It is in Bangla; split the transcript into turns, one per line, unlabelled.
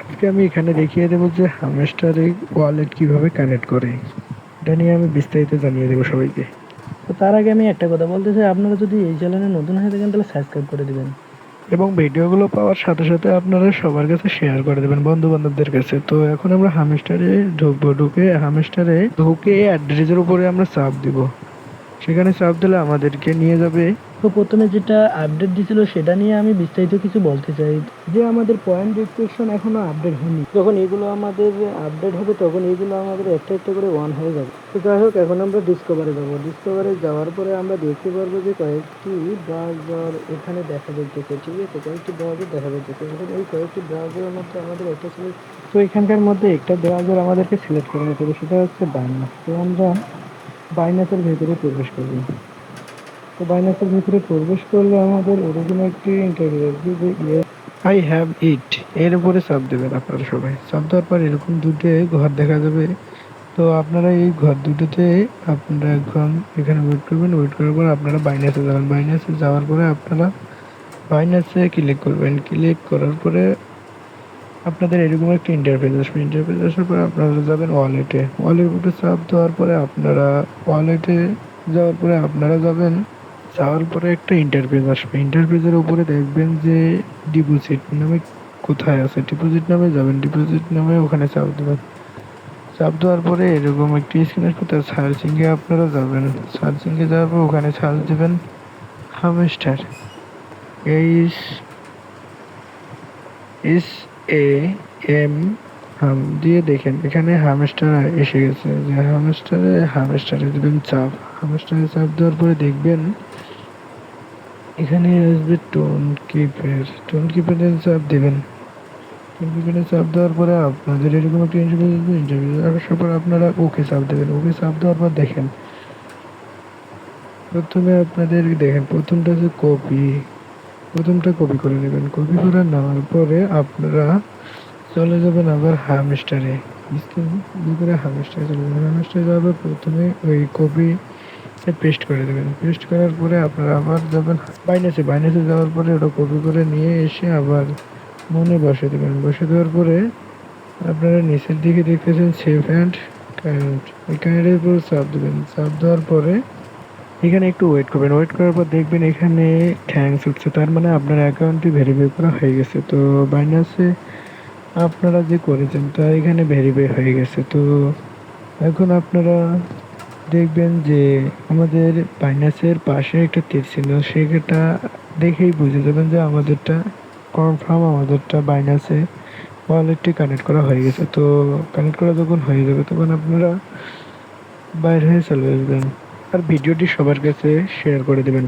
আজকে আমি এখানে দেখিয়ে দেবো যে হামস্টারে ওয়ালেট কীভাবে কানেক্ট করে। এটা নিয়ে আমি বিস্তারিত জানিয়ে দেবো সবাইকে।
তো তার আগে আমি একটা কথা বলতে চাই আপনারা যদি এই চ্যানেলে নতুন হয়ে থাকেন তাহলে সাবস্ক্রাইব করে দিবেন।
এবং ভিডিওগুলো পাওয়ার সাথে সাথে আপনারা সবার কাছে শেয়ার করে দেবেন বন্ধু বান্ধবদের কাছে। তো এখন আমরা হামস্টারে ঢুকবো ঢুকে হামস্টারে ঢুকে অ্যাড্রেসের উপরে আমরা চাপ দিব। সেখানে চাপ দিলে আমাদেরকে নিয়ে যাবে।
তো প্রথমে যেটা আপডেট দিছিল সেটা নিয়ে আমি বিস্তারিত কিছু বলতে চাই। যে আমাদের পয়েন্ট রিস্ট্রিকশন এখনও আপডেট হয়নি। যখন এগুলো আমাদের আপডেট হবে তখন এগুলো আমাদের একটা একটা করে ওয়ান হয়ে যাবে। তো যাই হোক এখন আমরা ডিসকভারে যাব। ডিসকভারে যাওয়ার পরে আমরা দেখতে পারব যে কয়েকটি ব্রাউজার এখানে দেখা যাচ্ছে। ঠিক আছে কয়েকটি ব্রাউজার দেখা যাচ্ছে। এখন এই কয়েকটি ব্রাউজারের মধ্যে আমাদের একটা ছিল তো এখানকার মধ্যে একটা ব্রাউজার আমাদেরকে সিলেক্ট করে নিতে হবে সেটা হচ্ছে বাইনাস তো আমরা বাইনাসের ভেতরে প্রবেশ করব। তো বাইনাসের ভেতরে প্রবেশ করলে আমাদের এরকম একটি ইন্টারভিউ আসবে যে ইয়ে
আই হ্যাভ ইট এর উপরে চাপ দেবেন আপনারা সবাই। চাপ দেওয়ার পর এরকম দুটো ঘর দেখা যাবে। তো আপনারা এই ঘর দুটোতে আপনারা এখন এখানে ওয়েট করবেন। ওয়েট করার পর আপনারা বাইনাসে যাবেন। বাইনাসে যাওয়ার পরে আপনারা বাইনাসে ক্লিক করবেন। ক্লিক করার পরে আপনাদের এরকম একটা ইন্টারফেস আসবে। ইন্টারফেস আসার পরে আপনারা যাবেন ওয়ালেটে ওয়ালেট ওয়ালেটে চাপ দেওয়ার পরে আপনারা ওয়ালেটে যাওয়ার পরে আপনারা যাবেন, যাওয়ার পরে একটা ইন্টারফেস আসবে। ইন্টারফেসের উপরে দেখবেন যে ডিপোজিট নামে কোথায় আছে। ডিপোজিট নামে যাবেন ডিপোজিট নামে ওখানে চাপ দেবেন। চাপ দেওয়ার পরে এরকম একটি স্ক্রিন আসবে তার সার্চিংয়ে আপনারা যাবেন। সার্চিংয়ে যাওয়ার পর ওখানে সার্চ দেবেন hamster H S A M ham দিয়ে দেখেন, এখানে হামস্টার এসে গেছে। যে হামস্টারে হামস্টারে দেবেন চাপ। হামস্টারে চাপ দেওয়ার পরে দেখবেন এখানে আসবে টোন কিপের টোন কিপের চাপ দেবেন। টোন কিপের চাপ দেওয়ার পরে আপনাদের এরকম একটা ইন্টারভিউ ইন্টারভিউ আসার পর আপনারা ওকে চাপ দেবেন। ওকে চাপ দেওয়ার পর দেখেন। প্রথমে আপনাদের দেখেন, প্রথমটা হচ্ছে কপি প্রথমটা কপি করে নেবেন। কপি করে নেওয়ার পরে আপনারা চলে যাবেন আবার হামস্টারে। করে হামস্টারে চলে যাবেন যাওয়ার পর প্রথমে ওই কপি পেস্ট করে দেবেন। পেস্ট করার পরে আপনারা আবার যাবেন বাইনাসে। বাইনাসে যাওয়ার পরে ওটা কপি করে নিয়ে এসে আবার মনে বসে দেবেন। বসে দেওয়ার পরে আপনারা নিচের দিকে দেখতেছেন সেভ অ্যান্ড কারেন্ট। এই কারেন্টের উপর চাপ দেবেন। চাপ দেওয়ার পরে এখানে একটু ওয়েট করবেন। ওয়েট করার পর দেখবেন এখানে থ্যাঙ্কস উঠছে তার মানে আপনার অ্যাকাউন্টটি ভেরিফাই করা হয়ে গেছে। তো বাইনাসে আপনারা যে করেছেন তা এখানে ভেরিফাই হয়ে গেছে। তো এখন আপনারা দেখবেন যে আমাদের বাইনাসের পাশে একটা তীর ছিল। সেটা দেখেই বুঝে যাবেন যে আমাদেরটা কনফার্ম আমাদেরটা বাইনাসে ওয়ালেটটি কানেক্ট করা হয়ে গেছে। তো কানেক্ট করা যখন হয়ে যাবে, তখন আপনারা বাইরে হয়ে চলে আসবেন। আর ভিডিওটি সবার কাছে শেয়ার করে দেবেন।